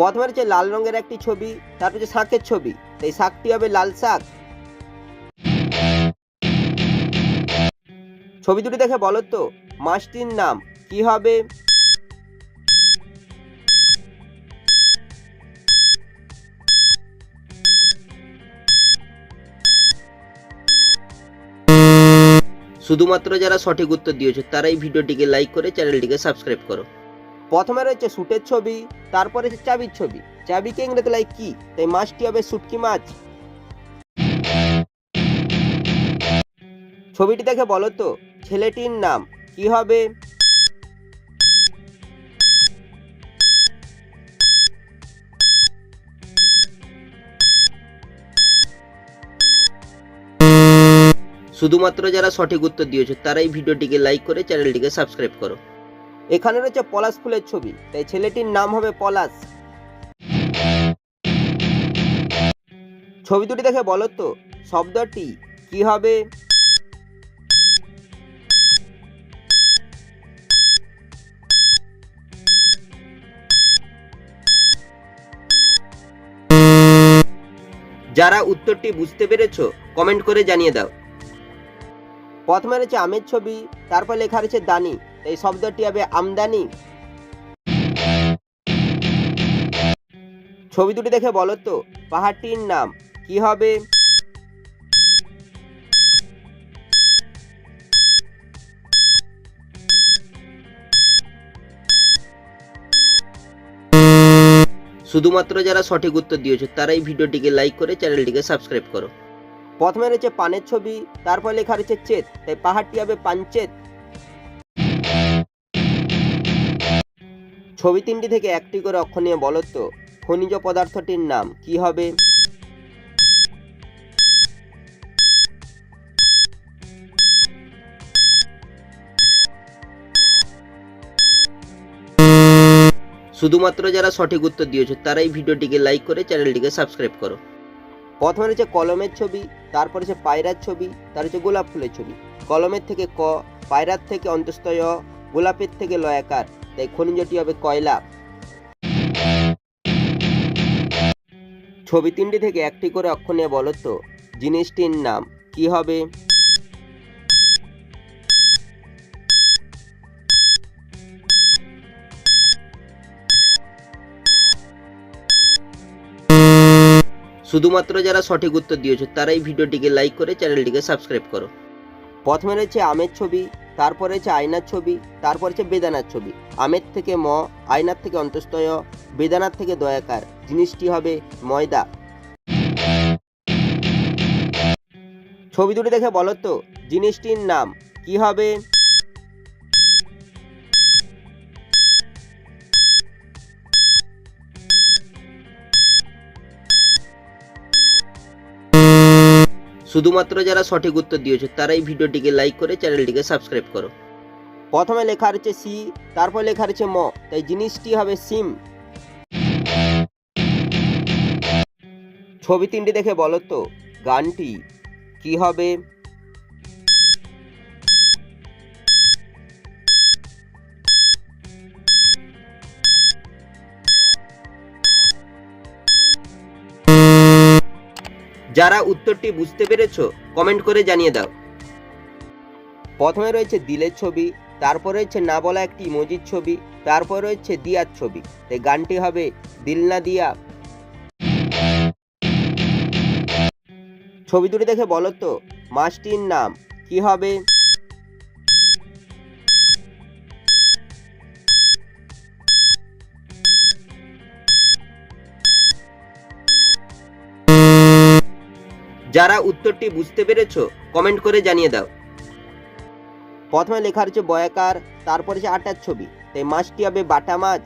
প্রথমে রয়েছে লাল রঙের একটি ছবি, তারপর হচ্ছে শাকের ছবি। এই শাকটি হবে লাল শাক। ছবি দুটি দেখে বলো তো, মাছটির নাম কি হবে? শুধুমাত্র যারা সঠিক উত্তর দিয়েছ, তারাই ভিডিওটিকে লাইক করে চ্যানেলটিকে সাবস্ক্রাইব করো। প্রথমে রয়েছে সুটের ছবি, তারপরে চাবির ছবি। চাবিকে ইংরেজি লাই কি? তাই মাছটি হবে? শুটকি মাছ ছবিটি দেখে বলো তো, ছেলেটির নাম কি হবে? শুধুমাত্র যারা সঠিক উত্তর দিয়েছ, তারাই ভিডিওটিকে লাইক করে চ্যানেলটিকে সাবস্ক্রাইব করো। এখানে রয়েছে পলাশ ফুলের ছবি, তাই ছেলেটির নাম হবে পলাশ। ছবি দুটি দেখে বলো তো, শব্দটি কি হবে? যারা উত্তরটি বুঝতে পেরেছ কমেন্ট করে জানিয়ে দাও। প্রথমে রয়েছে আমের ছবি, তারপর লেখা রয়েছে দানি। এই শব্দটি হবে আমদানি। ছবি দুটি দেখে বলো তো, পাহাড়টির নাম কি হবে? শুধুমাত্র যারা সঠিক উত্তর দিয়েছ তারা এই ভিডিওটিকে লাইক করে চ্যানেলটিকে সাবস্ক্রাইব করো। প্রথমে রয়েছে পানের ছবি, তারপর লেখা রয়েছে চেত, তাই পাহাড়টি হবে পাঞ্চেত ছবি তিনটি থেকে একটি করে অক্ষর নিয়ে বলো খনিজ পদার্থটির নাম কি হবে? শুধুমাত্র যারা সঠিক উত্তর দিয়েছ, তারাই ভিডিওটিকে লাইক করে চ্যানেলটিকে সাবস্ক্রাইব করো। প্রথমে রয়েছে কলমের ছবি, তারপরে হচ্ছে পায়রার ছবি তার হচ্ছে গোলাপ ফুলের ছবি। কলমের থেকে ক, পায়রার থেকে অন্তস্তয় গোলাপের থেকে লয়াকার। তাই খনিজটি হবে কয়লা। ছবি তিনটি থেকে একটি করে অক্ষর নিয়ে বলো তো, জিনিসটির নাম কি হবে? শুধুমাত্র যারা সঠিক উত্তর দিয়েছ, তারাই ভিডিওটিকে লাইক করে চ্যানেলটিকে সাবস্ক্রাইব করো। প্রথমে রয়েছে আমের ছবি। তারপর হচ্ছে আয়নার ছবি, তারপর হচ্ছে বেদানার ছবি। আমের থেকে ম, আয়নার থেকে অন্তস্তয় বেদানার থেকে দয়াকার। জিনিসটি হবে ময়দা। ছবি দুটি দেখে বলো তো, জিনিসটির নাম কি হবে? শুধুমাত্র যারা সঠিক উত্তর দিয়েছ, তারাই ভিডিওটিকে লাইক করে চ্যানেলটিকে সাবস্ক্রাইব করো। প্রথমে লেখা রয়েছে সি তারপর লেখা রয়েছে ম, তাই জিনিসটি হবে সিম। ছবি তিনটি দেখে বলো তো, গানটি কি হবে? যারা উত্তরটি বুঝতে পেরেছ কমেন্ট করে জানিয়ে দাও। প্রথমে রয়েছে দিলের ছবি, তারপর রয়েছে না বলা একটি মজির ছবি, তারপর রয়েছে দিয়ার ছবি। তাই গানটি হবে দিল না দিয়া। ছবি দুটি দেখে বলো তো মাছটির নাম কি হবে? যারা উত্তরটি বুঝতে পেরেছ কমেন্ট করে জানিয়ে দাও। প্রথমে লেখা হচ্ছে বয়াকার, তারপরে হচ্ছে আটার ছবি। তাই মাছটি হবে বাটা মাছ।